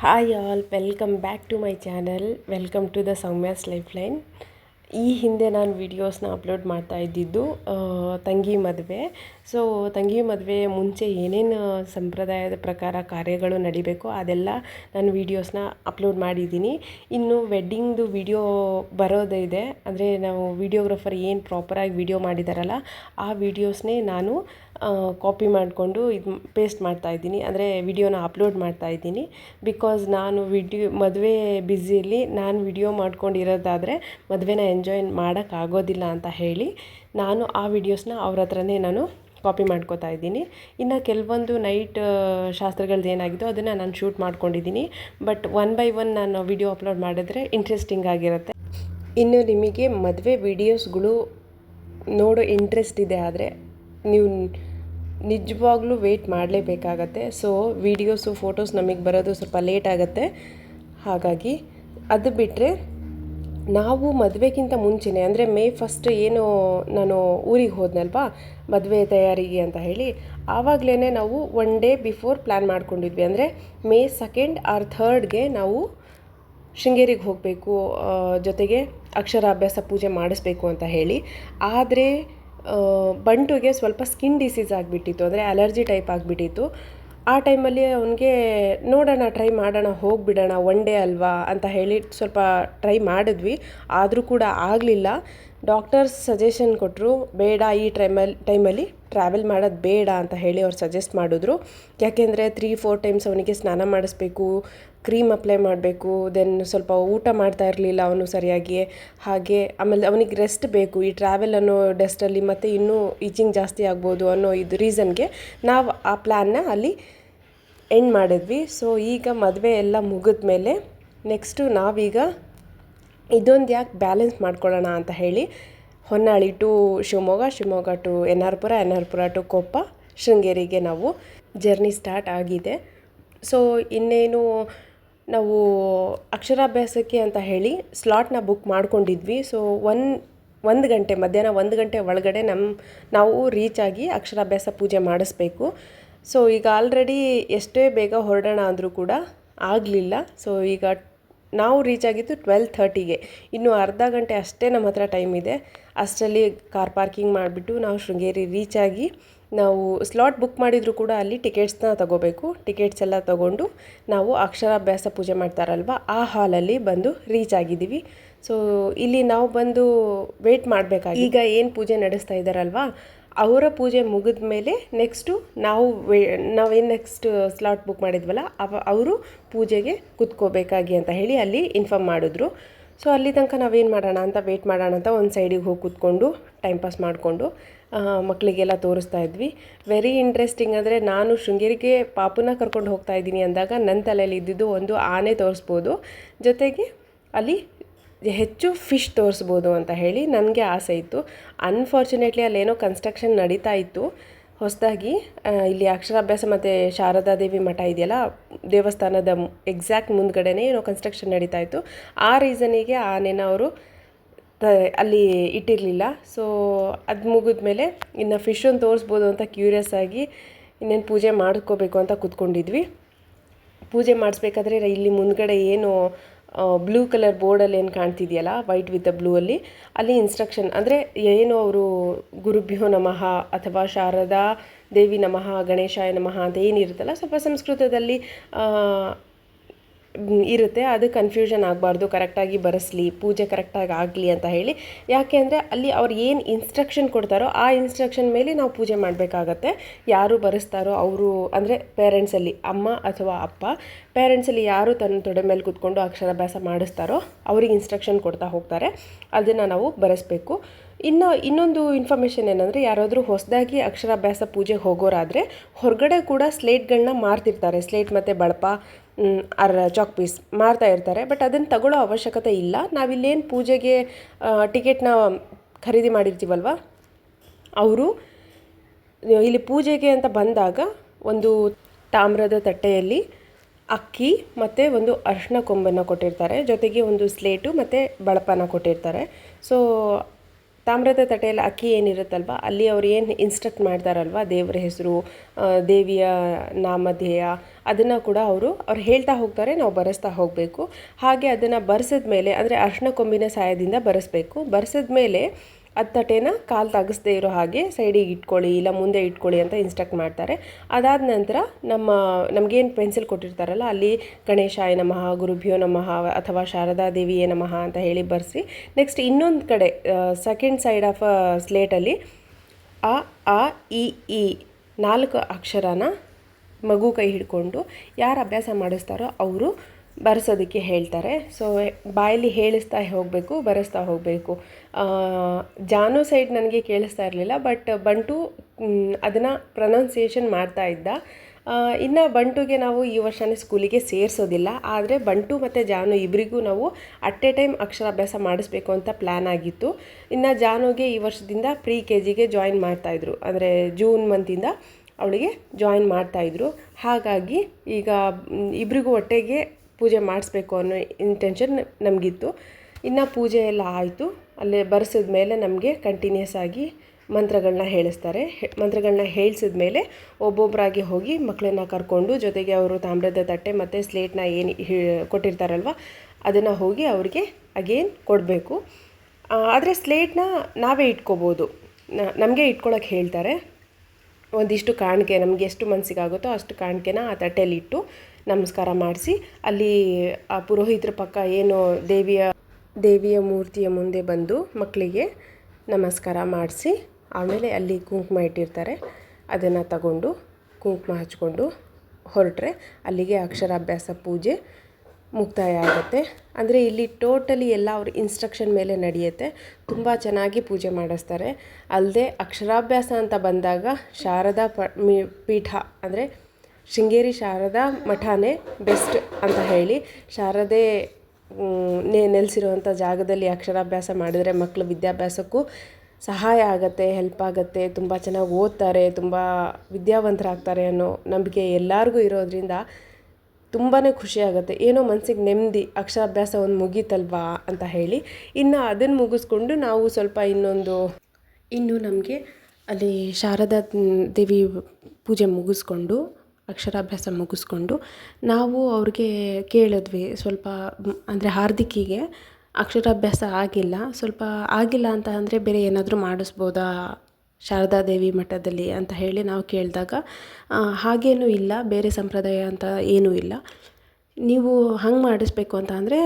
Hi all welcome back to my channel welcome to the Soumya's life line ಈ ಹಿಂದೆ ನಾನು ವೀಡಿಯೋಸ್ನ upload ಮಾಡ್ತಾ ಇದ್ದಿದ್ದು ತಂಗಿ ಮದುವೆ. ಸೊ ತಂಗಿ ಮದುವೆ ಮುಂಚೆ ಏನೇನು ಸಂಪ್ರದಾಯದ ಪ್ರಕಾರ ಕಾರ್ಯಗಳು ನಡಿಬೇಕು ಅದೆಲ್ಲ ನಾನು ವೀಡಿಯೋಸ್ನ ಅಪ್ಲೋಡ್ ಮಾಡಿದ್ದೀನಿ. ಇನ್ನು ವೆಡ್ಡಿಂಗ್ದು ವಿಡಿಯೋ ಇದೆ. ಅಂದರೆ ನಾವು ವಿಡಿಯೋಗ್ರಫರ್ ಏನು ಪ್ರಾಪರಾಗಿ ವಿಡಿಯೋ ಮಾಡಿದಾರಲ್ಲ, ಆ ವೀಡಿಯೋಸ್ನೇ ನಾನು ಕಾಪಿ ಮಾಡಿಕೊಂಡು ಇದು ಪೇಸ್ಟ್ ಮಾಡ್ತಾ ಇದ್ದೀನಿ. ಅಂದರೆ ವಿಡಿಯೋನ ಅಪ್ಲೋಡ್ ಮಾಡ್ತಾ ಇದ್ದೀನಿ. ಬಿಕಾಸ್ ನಾನು ವಿಡಿಯೋ ಮದುವೆ ಬ್ಯುಸಿಯಲ್ಲಿ ನಾನು ವಿಡಿಯೋ ಮಾಡ್ಕೊಂಡಿರೋದಾದರೆ ಮದುವೆನ ಎಂಜಾಯ್ ಮಾಡೋಕ್ಕಾಗೋದಿಲ್ಲ ಅಂತ ಹೇಳಿ ನಾನು ಆ ವಿಡಿಯೋಸ್ನ ಅವ್ರ ಹತ್ರನೇ ನಾನು ಕಾಪಿ ಮಾಡ್ಕೋತಾ ಇದ್ದೀನಿ. ಇನ್ನು ಕೆಲವೊಂದು ನೈಟ್ ಶಾಸ್ತ್ರಗಳ್ದು ಏನಾಗಿದೋ ಅದನ್ನು ನಾನು ಶೂಟ್ ಮಾಡ್ಕೊಂಡಿದ್ದೀನಿ. ಬಟ್ ಒನ್ ಬೈ ಒನ್ ನಾನು ವಿಡಿಯೋ ಅಪ್ಲೋಡ್ ಮಾಡಿದ್ರೆ ಇಂಟ್ರೆಸ್ಟಿಂಗ್ ಆಗಿರುತ್ತೆ. ಇನ್ನು ನಿಮಗೆ ಮದುವೆ ವಿಡಿಯೋಸ್ಗಳು ನೋಡೋ ಇಂಟ್ರೆಸ್ಟ್ ಇದೆ ಆದರೆ ನೀವು ನಿಜವಾಗ್ಲೂ ವೆಯ್ಟ್ ಮಾಡಲೇಬೇಕಾಗತ್ತೆ. ಸೊ ವೀಡಿಯೋಸು ಫೋಟೋಸ್ ನಮಗೆ ಬರೋದು ಸ್ವಲ್ಪ ಲೇಟ್ ಆಗುತ್ತೆ. ಹಾಗಾಗಿ ಅದು ಬಿಟ್ಟರೆ ನಾವು ಮದುವೆಗಿಂತ ಮುಂಚೆನೇ, ಅಂದರೆ ಮೇ ಫಸ್ಟ್ ಏನು ನಾನು ಊರಿಗೆ ಹೋದ್ನಲ್ವಾ? ಮದುವೆ ತಯಾರಿಗೆ ಅಂತ ಹೇಳಿ ಆವಾಗಲೇ ನಾವು ಒನ್ ಡೇ ಬಿಫೋರ್ ಪ್ಲ್ಯಾನ್ ಮಾಡ್ಕೊಂಡಿದ್ವಿ. ಅಂದರೆ ಮೇ ಸೆಕೆಂಡ್ ಆರ್ ಥರ್ಡ್ಗೆ ನಾವು ಶೃಂಗೇರಿಗೆ ಹೋಗಬೇಕು ಜೊತೆಗೆ ಅಕ್ಷರಾಭ್ಯಾಸ ಪೂಜೆ ಮಾಡಿಸ್ಬೇಕು ಅಂತ ಹೇಳಿ. ಆದರೆ ಬಂಟುಗೆ ಸ್ವಲ್ಪ ಸ್ಕಿನ್ ಡಿಸೀಸ್ ಆಗಿಬಿಟ್ಟಿತ್ತು, ಅಂದರೆ ಅಲರ್ಜಿ ಟೈಪ್ ಆಗಿಬಿಟ್ಟಿತ್ತು. ಆ ಟೈಮಲ್ಲಿ ಅವನಿಗೆ, ನೋಡೋಣ ಟ್ರೈ ಮಾಡೋಣ, ಹೋಗಿಬಿಡೋಣ ಒನ್ ಡೇ ಅಲ್ವಾ ಅಂತ ಹೇಳಿ ಸ್ವಲ್ಪ ಟ್ರೈ ಮಾಡಿದ್ವಿ. ಆದರೂ ಕೂಡ ಆಗಲಿಲ್ಲ. ಡಾಕ್ಟರ್ಸ್ ಸಜೆಷನ್ ಕೊಟ್ಟರು ಬೇಡ ಈ ಟ್ರೈಮಲ್ಲಿ ಟೈಮಲ್ಲಿ ಟ್ರಾವೆಲ್ ಮಾಡೋದು ಬೇಡ ಅಂತ ಹೇಳಿ ಅವ್ರು ಸಜೆಸ್ಟ್ ಮಾಡಿದ್ರು. ಯಾಕೆಂದರೆ ತ್ರೀ ಫೋರ್ ಟೈಮ್ಸ್ ಅವನಿಗೆ ಸ್ನಾನ ಮಾಡಿಸ್ಬೇಕು ಕ್ರೀಮ್ ಅಪ್ಲೈ ಮಾಡಬೇಕು ದೆನ್ ಸ್ವಲ್ಪ ಊಟ ಮಾಡ್ತಾ ಇರಲಿಲ್ಲ ಅವನು ಸರಿಯಾಗಿ ಹಾಗೆ ಆಮೇಲೆ ಅವನಿಗೆ ರೆಸ್ಟ್ ಬೇಕು. ಈ ಟ್ರಾವೆಲ್ ಅನ್ನೋ ಡಸ್ಟಲ್ಲಿ ಮತ್ತು ಇನ್ನೂ ಈಚಿಂಗ್ ಜಾಸ್ತಿ ಆಗ್ಬೋದು ಅನ್ನೋ ಇದು ರೀಸನ್ಗೆ ನಾವು ಆ ಪ್ಲ್ಯಾನ್ನ ಅಲ್ಲಿ ಎಂಡ್ ಮಾಡಿದ್ವಿ. ಸೊ ಈಗ ಮದುವೆ ಎಲ್ಲ ಮುಗಿದ ಮೇಲೆ ನೆಕ್ಸ್ಟು ನಾವೀಗ ಇದೊಂದು ಯಾಕೆ ಬ್ಯಾಲೆನ್ಸ್ ಮಾಡ್ಕೊಳ್ಳೋಣ ಅಂತ ಹೇಳಿ Honnali to Shivamogga Shivamogga to N R Pura N R Pura to Koppa, ಶೃಂಗೇರಿಗೆ ನಾವು ಜರ್ನಿ ಸ್ಟಾರ್ಟ್ ಆಗಿದೆ. ಸೊ ಇನ್ನೇನು ನಾವು ಅಕ್ಷರಾಭ್ಯಾಸಕ್ಕೆ ಅಂತ ಹೇಳಿ ಸ್ಲಾಟ್ನ ಬುಕ್ ಮಾಡ್ಕೊಂಡಿದ್ವಿ. ಸೊ ಒನ್ ಒಂದು ಗಂಟೆ, ಮಧ್ಯಾಹ್ನ ಒಂದು ಗಂಟೆ ಒಳಗಡೆ ನಮ್ಮ ನಾವು ರೀಚ್ ಆಗಿ ಅಕ್ಷರಾಭ್ಯಾಸ ಪೂಜೆ ಮಾಡಿಸ್ಬೇಕು. ಸೊ ಈಗ ಆಲ್ರೆಡಿ ಎಷ್ಟೇ ಬೇಗ ಹೊರಡೋಣ ಅಂದರೂ ಕೂಡ ಆಗಲಿಲ್ಲ. ಸೊ ಈಗ ನಾವು ರೀಚ್ ಆಗಿದ್ದು ಟ್ವೆಲ್ ಥರ್ಟಿಗೆ ಇನ್ನು ಅರ್ಧ ಗಂಟೆ ಅಷ್ಟೇ ನಮ್ಮ ಹತ್ರ ಟೈಮ್ ಇದೆ. ಅಷ್ಟರಲ್ಲಿ ಕಾರ್ ಪಾರ್ಕಿಂಗ್ ಮಾಡಿಬಿಟ್ಟು ನಾವು ಶೃಂಗೇರಿ ರೀಚ್ ಆಗಿ ನಾವು ಸ್ಲಾಟ್ ಬುಕ್ ಮಾಡಿದರೂ ಕೂಡ ಅಲ್ಲಿ ಟಿಕೆಟ್ಸ್ನ ತಗೋಬೇಕು. ಟಿಕೆಟ್ಸ್ ಎಲ್ಲ ತಗೊಂಡು ನಾವು ಅಕ್ಷರಾಭ್ಯಾಸ ಪೂಜೆ ಮಾಡ್ತಾರಲ್ವ, ಆ ಹಾಲಲ್ಲಿ ಬಂದು ರೀಚ್ ಆಗಿದ್ದೀವಿ. ಸೊ ಇಲ್ಲಿ ನಾವು ಬಂದು ವೇಟ್ ಮಾಡಬೇಕಾಗಿ ಈಗ ಏನು ಪೂಜೆ ನಡೆಸ್ತಾ ಇದ್ದಾರಲ್ವಾ ಅವರ ಪೂಜೆ ಮುಗಿದ ಮೇಲೆ ನೆಕ್ಸ್ಟು ನಾವು ವೇ ನಾವೇನು ನೆಕ್ಸ್ಟ್ ಸ್ಲಾಟ್ ಬುಕ್ ಮಾಡಿದ್ವಲ್ಲ, ಅವ, ಅವರು ಪೂಜೆಗೆ ಕೂತ್ಕೋಬೇಕಾಗಿ ಅಂತ ಹೇಳಿ ಅಲ್ಲಿ ಇನ್ಫಾರ್ಮ್ ಮಾಡಿದ್ರು. ಸೊ ಅಲ್ಲಿ ತನಕ ನಾವೇನು ಮಾಡೋಣ ಅಂತ ವೆಯ್ಟ್ ಮಾಡೋಣ ಅಂತ ಒಂದು ಸೈಡಿಗೆ ಹೋಗಿ ಕೂತ್ಕೊಂಡು ಟೈಮ್ ಪಾಸ್ ಮಾಡಿಕೊಂಡು ಮಕ್ಕಳಿಗೆಲ್ಲ ತೋರಿಸ್ತಾ ಇದ್ವಿ. ವೆರಿ ಇಂಟ್ರೆಸ್ಟಿಂಗ್ ಅಂದರೆ ನಾನು ಶೃಂಗೇರಿಗೆ ಪಾಪುನ ಕರ್ಕೊಂಡು ಹೋಗ್ತಾ ಇದ್ದೀನಿ ಅಂದಾಗ ನನ್ನ ತಲೆಯಲ್ಲಿ ಇದ್ದಿದ್ದು ಒಂದು ಆನೆ ತೋರಿಸ್ಬೋದು. ಜೊತೆಗೆ ಅಲ್ಲಿ ಹೆಚ್ಚು ಫಿಶ್ ತೋರಿಸ್ಬೋದು ಅಂತ ಹೇಳಿ ನನಗೆ ಆಸೆ ಇತ್ತು. ಅನ್ಫಾರ್ಚುನೇಟ್ಲಿ ಅಲ್ಲೇನೋ ಕನ್ಸ್ಟ್ರಕ್ಷನ್ ನಡೀತಾ ಇತ್ತು. ಹೊಸದಾಗಿ ಇಲ್ಲಿ ಅಕ್ಷರಾಭ್ಯಾಸ ಮತ್ತು ಶಾರದಾ ದೇವಿ ಮಠ ಇದೆಯಲ್ಲ, ದೇವಸ್ಥಾನದ ಎಕ್ಸಾಕ್ಟ್ ಮುಂದ್ಗಡೆನೇ ಏನೋ ಕನ್ಸ್ಟ್ರಕ್ಷನ್ ನಡೀತಾ ಇತ್ತು. ಆ ರೀಸನಿಗೆ ಆನೆನ ಅವರು ತ, ಅಲ್ಲಿ ಇಟ್ಟಿರಲಿಲ್ಲ. ಸೊ ಅದು ಮುಗಿದ್ಮೇಲೆ ಇನ್ನು ಫಿಶನ್ನು ತೋರಿಸ್ಬೋದು ಅಂತ ಕ್ಯೂರಿಯಸ್ ಆಗಿ ಇನ್ನೇನು ಪೂಜೆ ಮಾಡ್ಕೋಬೇಕು ಅಂತ ಕೂತ್ಕೊಂಡಿದ್ವಿ. ಪೂಜೆ ಮಾಡಿಸ್ಬೇಕಾದ್ರೆ ಇಲ್ಲಿ ಮುಂದ್ಗಡೆ ಏನು ಬ್ಲೂ ಕಲರ್ ಬೋರ್ಡಲ್ಲಿ ಏನು ಕಾಣ್ತಿದೆಯಲ್ಲ ವೈಟ್ ವಿತ್ ಬ್ಲೂ ಅಲ್ಲಿ ಅಲ್ಲಿ ಇನ್ಸ್ಟ್ರಕ್ಷನ್ ಅಂದರೆ ಏನು ಅವರು ಗುರುಭ್ಯೋ ನಮಃ ಅಥವಾ ಶಾರದಾ ದೇವಿ ನಮಃ, ಗಣೇಶಾಯ ನಮಃ ಅಂತ ಏನಿರುತ್ತಲ್ಲ, ಸ್ವಲ್ಪ ಸಂಸ್ಕೃತದಲ್ಲಿ ಇರುತ್ತೆ, ಅದು ಕನ್ಫ್ಯೂಷನ್ ಆಗಬಾರ್ದು ಕರೆಕ್ಟಾಗಿ ಬರೆಸ್ಲಿ, ಪೂಜೆ ಕರೆಕ್ಟಾಗಿ ಆಗಲಿ ಅಂತ ಹೇಳಿ. ಯಾಕೆ ಅಂದರೆ ಅಲ್ಲಿ ಅವ್ರು ಏನು ಇನ್ಸ್ಟ್ರಕ್ಷನ್ ಕೊಡ್ತಾರೋ ಆ ಇನ್ಸ್ಟ್ರಕ್ಷನ್ ಮೇಲೆ ನಾವು ಪೂಜೆ ಮಾಡಬೇಕಾಗತ್ತೆ. ಯಾರು ಬರೆಸ್ತಾರೋ ಅವರು, ಅಂದರೆ ಪೇರೆಂಟ್ಸಲ್ಲಿ ಅಮ್ಮ ಅಥವಾ ಅಪ್ಪ ಪೇರೆಂಟ್ಸಲ್ಲಿ ಯಾರು ತನ್ನ ತೊಡೆ ಮೇಲೆ ಕೂತ್ಕೊಂಡು ಅಕ್ಷರಾಭ್ಯಾಸ ಮಾಡಿಸ್ತಾರೋ ಅವ್ರಿಗೆ ಇನ್ಸ್ಟ್ರಕ್ಷನ್ ಕೊಡ್ತಾ ಹೋಗ್ತಾರೆ. ಅದನ್ನು ನಾವು ಬರೆಸ್ಬೇಕು. ಇನ್ನು ಇನ್ನೊಂದು ಇನ್ಫಾರ್ಮೇಷನ್ ಏನಂದರೆ ಯಾರಾದರೂ ಹೊಸದಾಗಿ ಅಕ್ಷರಾಭ್ಯಾಸ ಪೂಜೆಗೆ ಹೋಗೋರಾದರೆ ಹೊರಗಡೆ ಕೂಡ ಸ್ಲೇಟ್ಗಳನ್ನ ಮಾರ್ತಿರ್ತಾರೆ. ಸ್ಲೇಟ್ ಮತ್ತು ಬಳಪ ಅರ್ ಚಾಕ್ ಪೀಸ್ ಮಾರ್ತಾ ಇರ್ತಾರೆ. ಬಟ್ ಅದನ್ನು ತಗೊಳ್ಳೋ ಅವಶ್ಯಕತೆ ಇಲ್ಲ. ನಾವಿಲ್ಲೇನು ಪೂಜೆಗೆ ಟಿಕೆಟ್ನ ಖರೀದಿ ಮಾಡಿರ್ತೀವಲ್ವ? ಅವರು, ಇಲ್ಲಿ ಪೂಜೆಗೆ ಅಂತ ಬಂದಾಗ ಒಂದು ತಾಮ್ರದ ತಟ್ಟೆಯಲ್ಲಿ ಅಕ್ಕಿ ಮತ್ತು ಒಂದು ಅರ್ಶಿನ ಕೊಂಬನ್ನು ಕೊಟ್ಟಿರ್ತಾರೆ. ಜೊತೆಗೆ ಒಂದು ಸ್ಲೇಟು ಮತ್ತು ಬಳಪನ ಕೊಟ್ಟಿರ್ತಾರೆ. ಸೊ ತಾಮ್ರದ ತಟೆಯಲ್ಲಿ ಅಕ್ಕಿ ಏನಿರುತ್ತಲ್ವ, ಅಲ್ಲಿ ಅವ್ರು ಏನು ಇನ್ಸ್ಟ್ರಕ್ಟ್ ಮಾಡ್ತಾರಲ್ವ, ದೇವರ ಹೆಸರು ದೇವಿಯ ನಾಮಧೇಯ, ಅದನ್ನು ಕೂಡ ಅವರು, ಅವ್ರು ಹೇಳ್ತಾ ಹೋಗ್ತಾರೆ, ನಾವು ಬರೆಸ್ತಾ ಹೋಗಬೇಕು. ಹಾಗೆ ಅದನ್ನು ಬರೆಸಿದ ಮೇಲೆ ಅಂದರೆ ಅರ್ಶಿನ ಕೊಂಬಿನ ಸಹಾಯದಿಂದ ಬರೆಸ್ಬೇಕು. ಬರೆಸಿದ ಮೇಲೆ ಅದು ತಟೇನ ಕಾಲು ತಗಸ್ದೇ ಇರೋ ಹಾಗೆ ಸೈಡಿಗೆ ಇಟ್ಕೊಳ್ಳಿ ಇಲ್ಲ ಮುಂದೆ ಇಟ್ಕೊಳ್ಳಿ ಅಂತ ಇನ್ಸ್ಟ್ರಕ್ಟ್ ಮಾಡ್ತಾರೆ. ಅದಾದ ನಂತರ ನಮ್ಮ, ನಮಗೇನು ಪೆನ್ಸಿಲ್ ಕೊಟ್ಟಿರ್ತಾರಲ್ಲ, ಅಲ್ಲಿ ಗಣೇಶಾಯ ನಮಃ, ಗುರುಭ್ಯೋ ನಮಃ ಅಥವಾ ಶಾರದಾ ದೇವಿಯೇ ನಮಃ ಅಂತ ಹೇಳಿ ಬರೆಸಿ. ನೆಕ್ಸ್ಟ್ ಇನ್ನೊಂದು ಕಡೆ ಸೆಕೆಂಡ್ ಸೈಡ್ ಆಫ್ ಸ್ಲೇಟಲ್ಲಿ ಅ ಆ ಇ ಇ ನಾಲ್ಕು ಅಕ್ಷರನ ಮಗು ಕೈ ಹಿಡ್ಕೊಂಡು ಯಾರು ಅಭ್ಯಾಸ ಮಾಡಿಸ್ತಾರೋ ಅವರು ಬರೆಸೋದಕ್ಕೆ ಹೇಳ್ತಾರೆ. ಸೊ ಬಾಯಲ್ಲಿ ಹೇಳಿಸ್ತಾ ಹೋಗಬೇಕು, ಬರೆಸ್ತಾ ಹೋಗಬೇಕು. ಜಾನು ಸೈಡ್ ನನಗೆ ಕೇಳಿಸ್ತಾ ಇರಲಿಲ್ಲ ಬಟ್ ಬಂಟು ಅದನ್ನು ಪ್ರೊನೌನ್ಸಿಯೇಷನ್ ಮಾಡ್ತಾ ಇದ್ದ. ಇನ್ನು ಬಂಟುಗೆ ನಾವು ಈ ವರ್ಷನೇ ಸ್ಕೂಲಿಗೆ ಸೇರಿಸೋದಿಲ್ಲ, ಆದರೆ ಬಂಟು ಮತ್ತು ಜಾನು ಇಬ್ಬರಿಗೂ ನಾವು ಅಟ್ ಎ ಟೈಮ್ ಅಕ್ಷರಾಭ್ಯಾಸ ಮಾಡಿಸ್ಬೇಕು ಅಂತ ಪ್ಲ್ಯಾನ್ ಆಗಿತ್ತು. ಇನ್ನು ಜಾನುಗೆ ಈ ವರ್ಷದಿಂದ ಪ್ರೀ ಕೆ ಜಿಗೆ ಜಾಯಿನ್ ಮಾಡ್ತಾಯಿದ್ರು ಅಂದರೆ ಜೂನ್ ಮಂತಿಂದ ಅವಳಿಗೆ ಜಾಯಿನ್ ಮಾಡ್ತಾಯಿದ್ರು ಹಾಗಾಗಿ ಈಗ ಇಬ್ಬರಿಗೂ ಒಟ್ಟಿಗೆ ಪೂಜೆ ಮಾಡಿಸ್ಬೇಕು ಅನ್ನೋ ಇಂಟೆನ್ಷನ್ ನಮಗಿತ್ತು. ಇನ್ನು ಪೂಜೆ ಎಲ್ಲ ಆಯಿತು. ಅಲ್ಲೇ ಬರೆಸಿದ ಮೇಲೆ ನಮಗೆ ಕಂಟಿನ್ಯೂಸ್ ಆಗಿ ಮಂತ್ರಗಳನ್ನ ಹೇಳಿಸ್ತಾರೆ. ಮಂತ್ರಗಳನ್ನ ಹೇಳಿಸಿದ ಮೇಲೆ ಒಬ್ಬೊಬ್ಬರಾಗಿ ಹೋಗಿ ಮಕ್ಕಳನ್ನ ಕರ್ಕೊಂಡು ಜೊತೆಗೆ ಅವರು ತಾಮ್ರದ ತಟ್ಟೆ ಮತ್ತು ಸ್ಲೇಟ್ನ ಏನು ಕೊಟ್ಟಿರ್ತಾರಲ್ವ, ಅದನ್ನು ಹೋಗಿ ಅವರಿಗೆ ಅಗೇನ್ ಕೊಡಬೇಕು. ಆದರೆ ಸ್ಲೇಟ್ನ ನಾವೇ ಇಟ್ಕೋಬೋದು. ನಮಗೆ ಇಟ್ಕೊಳ್ಳೋಕೆ ಹೇಳ್ತಾರೆ. ಒಂದಿಷ್ಟು ಕಾಣಿಕೆ ನಮಗೆ ಎಷ್ಟು ಮನಸ್ಸಿಗಾಗುತ್ತೋ ಅಷ್ಟು ಕಾಣಿಕೆನ ಆ ತಟ್ಟೆಯಲ್ಲಿಟ್ಟು ನಮಸ್ಕಾರ ಮಾಡಿಸಿ. ಅಲ್ಲಿ ಆ ಪುರೋಹಿತರ ಪಕ್ಕ ಏನು ದೇವಿಯ ದೇವಿಯ ಮೂರ್ತಿಯ ಮುಂದೆ ಬಂದು ಮಕ್ಕಳಿಗೆ ನಮಸ್ಕಾರ ಮಾಡಿಸಿ. ಆಮೇಲೆ ಅಲ್ಲಿ ಕುಂಕುಮ ಇಟ್ಟಿರ್ತಾರೆ. ಅದನ್ನು ತಗೊಂಡು ಕುಂಕುಮ ಹಚ್ಕೊಂಡು ಹೊರಟ್ರೆ ಅಲ್ಲಿಗೆ ಅಕ್ಷರಾಭ್ಯಾಸ ಪೂಜೆ ಮುಕ್ತಾಯ ಆಗುತ್ತೆ. ಅಂದರೆ ಇಲ್ಲಿ ಟೋಟಲಿ ಎಲ್ಲ ಅವ್ರ ಇನ್ಸ್ಟ್ರಕ್ಷನ್ ಮೇಲೆ ನಡೆಯುತ್ತೆ. ತುಂಬ ಚೆನ್ನಾಗಿ ಪೂಜೆ ಮಾಡಿಸ್ತಾರೆ. ಅಲ್ಲದೆ ಅಕ್ಷರಾಭ್ಯಾಸ ಅಂತ ಬಂದಾಗ ಶಾರದಾ ಪೀಠ ಅಂದರೆ ಶೃಂಗೇರಿ ಶಾರದಾ ಮಠನೇ ಬೆಸ್ಟ್ ಅಂತ ಹೇಳಿ. ಶಾರದೆ ನೆ ನೆಲೆಸಿರುವಂಥ ಜಾಗದಲ್ಲಿ ಅಕ್ಷರಾಭ್ಯಾಸ ಮಾಡಿದರೆ ಮಕ್ಕಳು ವಿದ್ಯಾಭ್ಯಾಸಕ್ಕೂ ಸಹಾಯ ಆಗುತ್ತೆ ಹೆಲ್ಪ್ ಆಗುತ್ತೆ, ತುಂಬ ಚೆನ್ನಾಗಿ ಓದ್ತಾರೆ, ತುಂಬ ವಿದ್ಯಾವಂತರಾಗ್ತಾರೆ ಅನ್ನೋ ನಂಬಿಕೆ ಎಲ್ಲರಿಗೂ ಇರೋದರಿಂದ ತುಂಬಾ ಖುಷಿಯಾಗುತ್ತೆ ಏನೋ ಮನಸ್ಸಿಗೆ ನೆಮ್ಮದಿ, ಅಕ್ಷರಾಭ್ಯಾಸ ಒಂದು ಮುಗೀತಲ್ವಾ ಅಂತ ಹೇಳಿ. ಇನ್ನು ಅದನ್ನು ಮುಗಿಸ್ಕೊಂಡು ನಾವು ಸ್ವಲ್ಪ ಇನ್ನೊಂದು, ಇನ್ನು ನಮಗೆ ಅಲ್ಲಿ ಶಾರದಾ ದೇವಿ ಪೂಜೆ ಮುಗಿಸ್ಕೊಂಡು ಅಕ್ಷರಾಭ್ಯಾಸ ಮುಗಿಸ್ಕೊಂಡು ನಾವು ಅವ್ರಿಗೆ ಕೇಳಿದ್ವಿ ಸ್ವಲ್ಪ, ಅಂದರೆ ಹಾರ್ದಿಕಿಗೆ ಅಕ್ಷರಾಭ್ಯಾಸ ಆಗಿಲ್ಲ. ಸ್ವಲ್ಪ ಆಗಿಲ್ಲ ಅಂತ ಅಂದರೆ ಬೇರೆ ಏನಾದರೂ ಮಾಡಿಸ್ಬೋದಾ ಶಾರದಾದೇವಿ ಮಠದಲ್ಲಿ ಅಂತ ಹೇಳಿ ನಾವು ಕೇಳಿದಾಗ ಹಾಗೇನೂ ಇಲ್ಲ, ಬೇರೆ ಸಂಪ್ರದಾಯ ಅಂತ ಏನೂ ಇಲ್ಲ. ನೀವು ಹಂಗೆ ಮಾಡಿಸ್ಬೇಕು ಅಂತ ಅಂದರೆ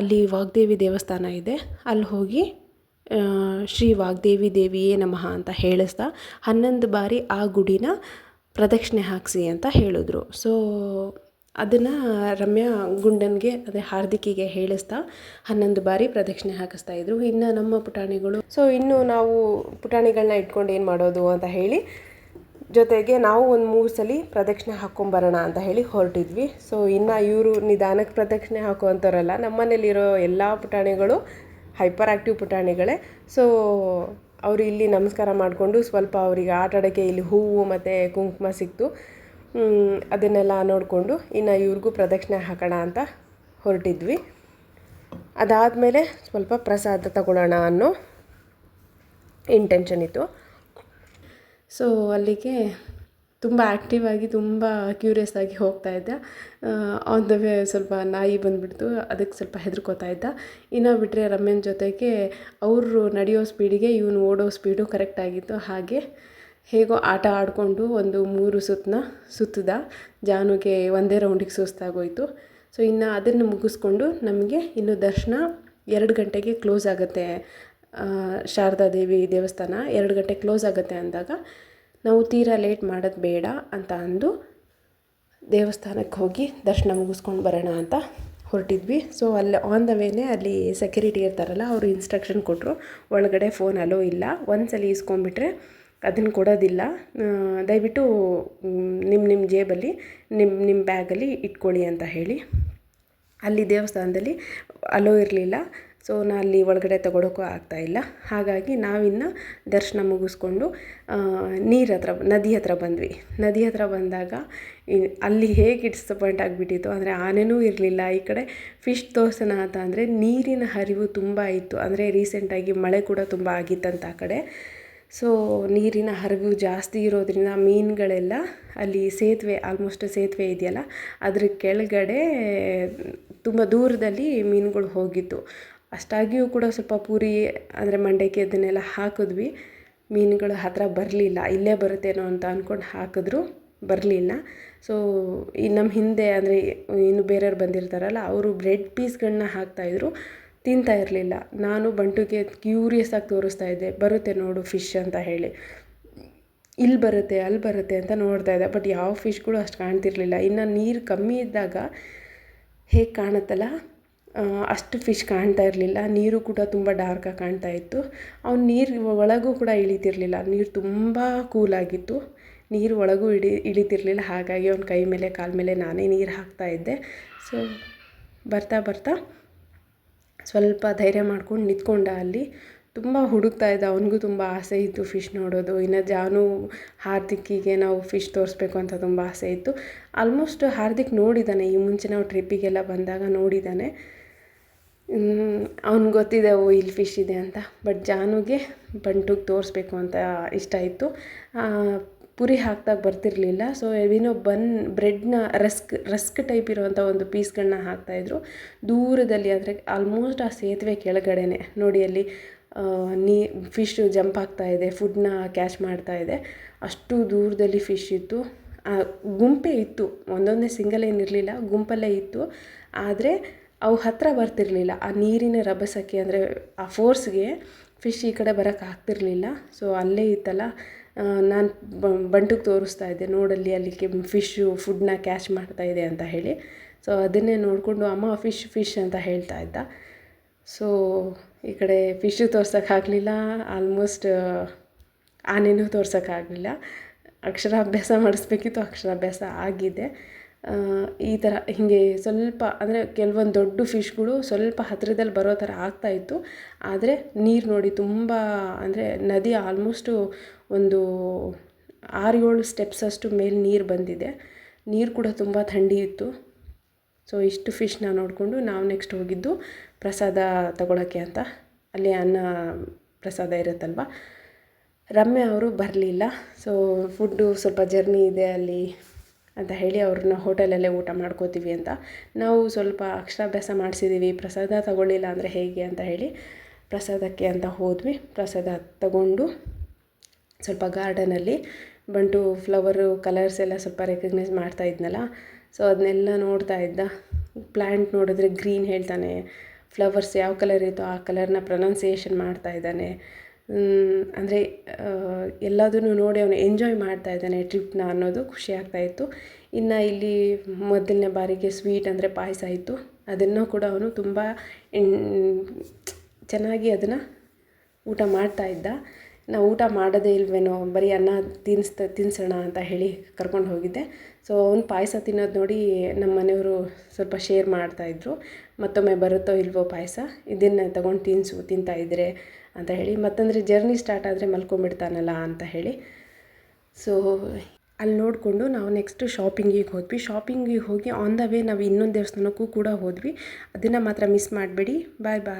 ಅಲ್ಲಿ ವಾಗ್ದೇವಿ ದೇವಸ್ಥಾನ ಇದೆ. ಅಲ್ಲಿ ಹೋಗಿ ಶ್ರೀ ವಾಗ್ದೇವಿ ದೇವಿಯೇ ನಮಃ ಅಂತ ಹೇಳಿಸ್ತಾ ಹನ್ನೊಂದು ಬಾರಿ ಆ ಗುಡಿನ ಪ್ರದಕ್ಷಿಣೆ ಹಾಕಿಸಿ ಅಂತ ಹೇಳಿದ್ರು. ಸೊ ಅದನ್ನು ರಮ್ಯಾ ಗುಂಡನ್ಗೆ, ಅದೇ ಹಾರ್ದಿಕಿಗೆ ಹೇಳಿಸ್ತಾ ಹನ್ನೊಂದು ಬಾರಿ ಪ್ರದಕ್ಷಿಣೆ ಹಾಕಿಸ್ತಾ ಇದ್ರು. ಇನ್ನು ನಮ್ಮ ಪುಟಾಣಿಗಳು ಸೊ ಇನ್ನು ನಾವು ಪುಟಾಣಿಗಳನ್ನ ಇಟ್ಕೊಂಡು ಏನು ಮಾಡೋದು ಅಂತ ಹೇಳಿ, ಜೊತೆಗೆ ನಾವು ಒಂದು ಮೂರು ಸಲ ಪ್ರದಕ್ಷಿಣೆ ಹಾಕ್ಕೊಂಬರೋಣ ಅಂತ ಹೇಳಿ ಹೊರಟಿದ್ವಿ. ಸೊ ಇನ್ನು ಇವರು ನಿಧಾನಕ್ಕೆ ಪ್ರದಕ್ಷಿಣೆ ಹಾಕುವಂಥವ್ರಲ್ಲ ನಮ್ಮನೇಲಿರೋ ಎಲ್ಲ ಪುಟಾಣಿಗಳು ಹೈಪರ್ ಆ್ಯಕ್ಟಿವ್ ಪುಟಾಣಿಗಳೇ. ಸೊ ಅವರು ಇಲ್ಲಿ ನಮಸ್ಕಾರ ಮಾಡಿಕೊಂಡು ಸ್ವಲ್ಪ ಅವರಿಗೆ ಆಟಾಡೋಕ್ಕೆ ಇಲ್ಲಿ ಹೂವು ಮತ್ತು ಕುಂಕುಮ ಸಿಕ್ತು. ಅದನ್ನೆಲ್ಲ ನೋಡಿಕೊಂಡು ಇನ್ನು ಇವ್ರಿಗೂ ಪ್ರದಕ್ಷಿಣೆ ಹಾಕೋಣ ಅಂತ ಹೊರಟಿದ್ವಿ. ಅದಾದಮೇಲೆ ಸ್ವಲ್ಪ ಪ್ರಸಾದ ತಗೊಳ್ಳೋಣ ಅನ್ನೋ ಇಂಟೆನ್ಷನ್ ಇತ್ತು. ಸೊ ಅಲ್ಲಿಗೆ ತುಂಬ ಆ್ಯಕ್ಟಿವ್ ಆಗಿ ತುಂಬ ಕ್ಯೂರಿಯಸ್ ಆಗಿ ಹೋಗ್ತಾ ಇದ್ದೆ. ಆನ್ ದ ವೇ ಸ್ವಲ್ಪ ನಾಯಿ ಬಂದುಬಿಡ್ತು. ಅದಕ್ಕೆ ಸ್ವಲ್ಪ ಹೆದರ್ಕೋತಾ ಇದ್ದ. ಇನ್ನು ಬಿಟ್ಟರೆ ರಮ್ಯನ ಜೊತೆಗೆ ಅವರು ನಡೆಯೋ ಸ್ಪೀಡಿಗೆ ಇವನು ಓಡೋ ಸ್ಪೀಡು ಕರೆಕ್ಟಾಗಿತ್ತು ಹಾಗೆ ಹೇಗೋ ಆಟ ಆಡಿಕೊಂಡು ಒಂದು ಮೂರು ಸುತ್ತನ್ನ ಸುತ್ತಿದ. ಜಾನುಗೆ ಒಂದೇ ರೌಂಡಿಗೆ ಸುಸ್ತಾಗೋಯಿತು. ಸೊ ಇನ್ನು ಅದನ್ನು ಮುಗಿಸ್ಕೊಂಡು ನಮಗೆ ಇನ್ನು ದರ್ಶನ ಎರಡು ಗಂಟೆಗೆ ಕ್ಲೋಸ್ ಆಗುತ್ತೆ. ಶಾರದಾ ದೇವಿ ದೇವಸ್ಥಾನ ಎರಡು ಗಂಟೆ ಕ್ಲೋಸ್ ಆಗುತ್ತೆ ಅಂದಾಗ ನಾವು ತೀರಾ ಲೇಟ್ ಮಾಡೋದು ಬೇಡ ಅಂತ ಅಂದು ದೇವಸ್ಥಾನಕ್ಕೆ ಹೋಗಿ ದರ್ಶನ ಮುಗಿಸ್ಕೊಂಡು ಬರೋಣ ಅಂತ ಹೊರಟಿದ್ವಿ. ಸೊ ಅಲ್ಲಿ ಆನ್ ದ ವೇನೇ ಅಲ್ಲಿ ಸೆಕ್ಯೂರಿಟಿ ಇರ್ತಾರಲ್ಲ, ಅವರು ಇನ್ಸ್ಟ್ರಕ್ಷನ್ ಕೊಟ್ಟರು ಒಳಗಡೆ ಫೋನ್ ಅಲೋ ಇಲ್ಲ. ಒಂದು ಸಲ ಇಸ್ಕೊಂಡ್ಬಿಟ್ರೆ ಅದನ್ನು ಕೊಡೋದಿಲ್ಲ. ದಯವಿಟ್ಟು ನಿಮ್ಮ ನಿಮ್ಮ ಜೇಬಲ್ಲಿ ನಿಮ್ಮ ನಿಮ್ಮ ಬ್ಯಾಗಲ್ಲಿ ಇಟ್ಕೊಳ್ಳಿ ಅಂತ ಹೇಳಿ. ಅಲ್ಲಿ ದೇವಸ್ಥಾನದಲ್ಲಿ ಅಲೋ ಇರಲಿಲ್ಲ. ಸೊ ನಾನು ಅಲ್ಲಿ ಒಳಗಡೆ ತಗೊಳಕ್ಕೂ ಆಗ್ತಾಯಿಲ್ಲ ಹಾಗಾಗಿ ನಾವಿನ್ನು ದರ್ಶನ ಮುಗಿಸ್ಕೊಂಡು ನೀರು ಹತ್ರ, ನದಿ ಹತ್ರ ಬಂದ್ವಿ. ನದಿ ಹತ್ರ ಬಂದಾಗ ಅಲ್ಲಿ ಹೇಗೆ ಡಿಸಪಾಯಿಂಟ್ ಆಗಿಬಿಟ್ಟಿತ್ತು ಅಂದರೆ ಆನೆನೂ ಇರಲಿಲ್ಲ. ಈ ಕಡೆ ಫಿಶ್ ದೋಸನ ಅಂತ ಅಂದರೆ ನೀರಿನ ಹರಿವು ತುಂಬ ಇತ್ತು. ಅಂದರೆ ರೀಸೆಂಟಾಗಿ ಮಳೆ ಕೂಡ ತುಂಬ ಆಗಿತ್ತಂತ ಆ ಕಡೆ. ಸೊ ನೀರಿನ ಹರಿವು ಜಾಸ್ತಿ ಇರೋದ್ರಿಂದ ಮೀನುಗಳೆಲ್ಲ ಅಲ್ಲಿ ಸೇತುವೆ ಆಲ್ಮೋಸ್ಟ್ ಸೇತುವೆ ಇದೆಯಲ್ಲ, ಅದ್ರ ಕೆಳಗಡೆ ತುಂಬ ದೂರದಲ್ಲಿ ಮೀನುಗಳು ಹೋಗಿತ್ತು. ಅಷ್ಟಾಗಿಯೂ ಕೂಡ ಸ್ವಲ್ಪ ಪೂರಿ ಅಂದರೆ ಮಂಡಕ್ಕಿ ಅದನ್ನೆಲ್ಲ ಹಾಕಿದ್ವಿ. ಮೀನುಗಳು ಹತ್ತಿರ ಬರಲಿಲ್ಲ, ಇಲ್ಲೇ ಬರುತ್ತೇನೋ ಅಂತ ಅಂದ್ಕೊಂಡು ಹಾಕಿದ್ರು, ಬರಲಿಲ್ಲ. ಸೊ ಈ ನಮ್ಮ ಹಿಂದೆ ಅಂದರೆ ಇನ್ನು ಬೇರೆಯವ್ರು ಬಂದಿರ್ತಾರಲ್ಲ, ಅವರು ಬ್ರೆಡ್ ಪೀಸ್ಗಳನ್ನ ಹಾಕ್ತಾಯಿದ್ರು ತಿಂತಾ ಇರಲಿಲ್ಲ. ನಾನು ಬಂಟುಗೆ ಕ್ಯೂರಿಯಸ್ ಆಗಿ ತೋರಿಸ್ತಾ ಇದ್ದೆ, ಬರುತ್ತೆ ನೋಡು ಫಿಶ್ ಅಂತ ಹೇಳಿ. ಇಲ್ಲಿ ಬರುತ್ತೆ ಅಲ್ಲಿ ಬರುತ್ತೆ ಅಂತ ನೋಡ್ತಾ ಇದ್ದೆ, ಬಟ್ ಯಾವ ಫಿಶ್ಗಳು ಅಷ್ಟು ಕಾಣ್ತಿರ್ಲಿಲ್ಲ. ಇನ್ನು ನೀರು ಕಮ್ಮಿ ಇದ್ದಾಗ ಹೇಗೆ ಕಾಣುತ್ತಲ್ಲ? ಅಷ್ಟು ಫಿಶ್ ಕಾಣ್ತಾ ಇರಲಿಲ್ಲ. ನೀರು ಕೂಡ ತುಂಬ ಡಾರ್ಕಾಗಿ ಕಾಣ್ತಾ ಇತ್ತು. ಅವ್ನು ನೀರು ಒಳಗೂ ಕೂಡ ಇಳಿತಿರ್ಲಿಲ್ಲ. ನೀರು ತುಂಬ ಕೂಲಾಗಿತ್ತು ನೀರು ಒಳಗೂ ಇಳಿ, ಇಳಿತಿರ್ಲಿಲ್ಲ. ಹಾಗಾಗಿ ಅವ್ನ ಕೈ ಮೇಲೆ, ಕಾಲ ಮೇಲೆ ನಾನೇ ನೀರು ಹಾಕ್ತಾ ಇದ್ದೆ. ಸೊ ಬರ್ತಾ ಬರ್ತಾ ಸ್ವಲ್ಪ ಧೈರ್ಯ ಮಾಡ್ಕೊಂಡು ನಿಂತ್ಕೊಂಡ ಅಲ್ಲಿ. ತುಂಬ ಹುಡುಕ್ತಾ ಇದ್ದ. ಅವನಿಗೂ ತುಂಬ ಆಸೆ ಇತ್ತು ಫಿಶ್ ನೋಡೋದು. ಇನ್ನು ಜಾನು ಹಾರ್ದಿಕ್ಕಿಗೆ ನಾವು ಫಿಶ್ ತೋರಿಸ್ಬೇಕು ಅಂತ ತುಂಬ ಆಸೆ ಇತ್ತು. ಆಲ್ಮೋಸ್ಟ್ ಹಾರ್ದಿಕ್ ನೋಡಿದ್ದಾನೆ ಈ ಮುಂಚೆ ನಾವು ಟ್ರಿಪ್ಪಿಗೆಲ್ಲ ಬಂದಾಗ ನೋಡಿದ್ದಾನೆ ಅವ್ನಿಗೆ ಗೊತ್ತಿದೆ, ಓ, ಇಲ್ಲಿ ಫಿಶ್ ಇದೆ ಅಂತ. ಬಟ್ ಜಾನುಗೆ ಬಂಟುಗೆ ತೋರಿಸ್ಬೇಕು ಅಂತ ಇಷ್ಟ ಇತ್ತು ಪುರಿ ಹಾಕ್ದಾಗ ಬರ್ತಿರಲಿಲ್ಲ. ಸೊ ಏನೋ ಬನ್ ಬ್ರೆಡ್ನ ರಸ್ಕ್ ರಸ್ಕ್ ಟೈಪ್ ಇರುವಂಥ ಒಂದು ಪೀಸ್ಗಳನ್ನ ಹಾಕ್ತಾಯಿದ್ರು ದೂರದಲ್ಲಿ ಅಂದರೆ ಆಲ್ಮೋಸ್ಟ್ ಆ ಸೇತುವೆ ಕೆಳಗಡೆನೆ. ನೋಡಿ ಅಲ್ಲಿ ನೀ ಫಿಶ್ ಜಂಪ್ ಆಗ್ತಾ ಇದೆ ಫುಡ್ನ ಕ್ಯಾಚ್ ಮಾಡ್ತಾ ಇದೆ. ಅಷ್ಟು ದೂರದಲ್ಲಿ ಫಿಶ್ ಇತ್ತು. ಗುಂಪೇ ಇತ್ತು. ಒಂದೊಂದೇ ಸಿಂಗಲ್ ಏನಿರಲಿಲ್ಲ ಗುಂಪಲ್ಲೇ ಇತ್ತು. ಆದರೆ ಅವು ಹತ್ತಿರ ಬರ್ತಿರಲಿಲ್ಲ. ಆ ನೀರಿನ ರಭಸಕ್ಕೆ ಅಂದರೆ ಆ ಫೋರ್ಸ್ಗೆ ಫಿಶ್ ಈ ಕಡೆ ಬರೋಕ್ಕೆ ಆಗ್ತಿರ್ಲಿಲ್ಲ. ಸೊ ಅಲ್ಲೇ ಇತ್ತಲ್ಲ ನಾನು ಬಂಟುಗೆ ತೋರಿಸ್ತಾ ಇದ್ದೆ. ನೋಡಲ್ಲಿ ಅಲ್ಲಿ ಕೆ ಫಿಶ್ಶು ಫುಡ್ನ ಕ್ಯಾಚ್ ಮಾಡ್ತಾ ಇದೆ ಅಂತ ಹೇಳಿ. ಸೊ ಅದನ್ನೇ ನೋಡಿಕೊಂಡು ಅಮ್ಮ ಫಿಶ್ ಫಿಶ್ ಅಂತ ಹೇಳ್ತಾ ಇದ್ದ. ಸೊ ಈ ಕಡೆ ಫಿಶ್ಶು ತೋರ್ಸೋಕ್ಕಾಗಲಿಲ್ಲ ಆಲ್ಮೋಸ್ಟ್ ಆನೆನೂ ತೋರ್ಸೋಕ್ಕಾಗಲಿಲ್ಲ ಅಕ್ಷರಾಭ್ಯಾಸ ಮಾಡಿಸ್ಬೇಕಿತ್ತು, ಅಕ್ಷರಾಭ್ಯಾಸ ಆಗಿದೆ. ಈ ಥರ ಹೀಗೆ ಸ್ವಲ್ಪ, ಅಂದರೆ ಕೆಲವೊಂದು ದೊಡ್ಡ ಫಿಶ್ಗಳು ಸ್ವಲ್ಪ ಹತ್ತಿರದಲ್ಲಿ ಬರೋ ಥರ ಆಗ್ತಾಯಿತ್ತು ಆದರೆ ನೀರು ನೋಡಿ ತುಂಬ, ಅಂದರೆ ನದಿ ಆಲ್ಮೋಸ್ಟು ಒಂದು ಆರು ಏಳು ಸ್ಟೆಪ್ಸ್ ಅಷ್ಟು ಮೇಲೆ ನೀರು ಬಂದಿದೆ. ನೀರು ಕೂಡ ತುಂಬ ಥಂಡಿ ಇತ್ತು. ಸೊ, ಇಷ್ಟು ಫಿಶ್ನ ನೋಡಿಕೊಂಡು ನಾವು ನೆಕ್ಸ್ಟ್ ಹೋಗಿದ್ದು ಪ್ರಸಾದ ತಗೊಳ್ಳೋಕ್ಕೆ ಅಂತ. ಅಲ್ಲಿ ಅನ್ನ ಪ್ರಸಾದ ಇರುತ್ತಲ್ವ? ರಮ್ಯ ಅವರು ಬರಲಿಲ್ಲ. ಸೊ, ಫುಡ್ಡು ಸ್ವಲ್ಪ ಜರ್ನಿ ಇದೆ ಅಲ್ಲಿ. ಅಂತ ಹೇಳಿ ಅವ್ರನ್ನ ಹೋಟೆಲಲ್ಲೇ ಊಟ ಮಾಡ್ಕೋತೀವಿ ಅಂತ. ನಾವು ಸ್ವಲ್ಪ ಅಕ್ಷರಾಭ್ಯಾಸ ಮಾಡಿಸಿದ್ದೀವಿ ಪ್ರಸಾದ ತಗೊಳ್ಳಿಲ್ಲ ಅಂದರೆ ಹೇಗೆ ಅಂತ ಹೇಳಿ ಪ್ರಸಾದಕ್ಕೆ ಅಂತ ಹೋದ್ವಿ. ಪ್ರಸಾದ ತಗೊಂಡು ಸ್ವಲ್ಪ ಗಾರ್ಡನಲ್ಲಿ ಬಂಟು ಫ್ಲವರು ಕಲರ್ಸ್ ಎಲ್ಲ ಸ್ವಲ್ಪ ರೆಕಗ್ನೈಸ್ ಮಾಡ್ತಾ ಇದ್ನಲ್ಲ. ಸೊ ಅದನ್ನೆಲ್ಲ ನೋಡ್ತಾ ಇದ್ದ. ಪ್ಲ್ಯಾಂಟ್ ನೋಡಿದ್ರೆ ಗ್ರೀನ್ ಹೇಳ್ತಾನೆ. ಫ್ಲವರ್ಸ್ ಯಾವ ಕಲರ್ ಇತ್ತು ಆ ಕಲರ್ನ ಪ್ರೊನೌನ್ಸಿಯೇಷನ್ ಮಾಡ್ತಾ ಇದ್ದಾನೆ. ಅಂದರೆ ಎಲ್ಲದನ್ನು ನೋಡಿ ಅವನು ಎಂಜಾಯ್ ಮಾಡ್ತಾ ಇದ್ದಾನೆ ಟ್ರಿಪ್ನ ಅನ್ನೋದು ಖುಷಿ ಆಗ್ತಾ ಇತ್ತು. ಇನ್ನು ಇಲ್ಲಿ ಮೊದಲನೇ ಬಾರಿಗೆ ಸ್ವೀಟ್ ಅಂದರೆ ಪಾಯಸ ಇತ್ತು. ಅದನ್ನು ಕೂಡ ಅವನು ತುಂಬ ಚೆನ್ನಾಗಿ ಅದನ್ನು ಊಟ ಮಾಡ್ತಾ ಇದ್ದ. ನಾವು ಊಟ ಮಾಡೋದೇ ಇಲ್ವೇನೋ, ಬರೀ ಅನ್ನ ತಿನ್ನಿಸ್ತಾ ತಿನ್ನಿಸೋಣ ಅಂತ ಹೇಳಿ ಕರ್ಕೊಂಡು ಹೋಗಿದ್ದೆ. ಸೊ ಅವ್ನು ಪಾಯಸ ತಿನ್ನೋದು ನೋಡಿ ನಮ್ಮ ಮನೆಯವರು ಸ್ವಲ್ಪ ಶೇರ್ ಮಾಡ್ತಾಯಿದ್ರು ಮತ್ತೊಮ್ಮೆ ಬರುತ್ತೋ ಇಲ್ವೋ ಪಾಯಸ, ಇದನ್ನು ತಗೊಂಡು ತಿನ್ನಿಸು ತಿಂತಾ ಇದ್ರೆ ಅಂತ ಹೇಳಿ, ಮತ್ತಂದರೆ ಜರ್ನಿ ಸ್ಟಾರ್ಟ್ ಆದರೆ ಮಲ್ಕೊಂಬಿಡ್ತಾನಲ್ಲ ಅಂತ ಹೇಳಿ. ಸೊ ಅಲ್ಲಿ ನೋಡಿಕೊಂಡು ನಾವು ನೆಕ್ಸ್ಟು ಶಾಪಿಂಗಿಗೆ ಹೋದ್ವಿ. ಶಾಪಿಂಗಿಗೆ ಹೋಗಿ ಆನ್ ದ ವೇ ನಾವು ಇನ್ನೊಂದು ದೇವಸ್ಥಾನಕ್ಕೂ ಕೂಡ ಹೋದ್ವಿ. ಅದನ್ನು ಮಾತ್ರ ಮಿಸ್ ಮಾಡಬೇಡಿ. ಬಾಯ್ ಬಾಯ್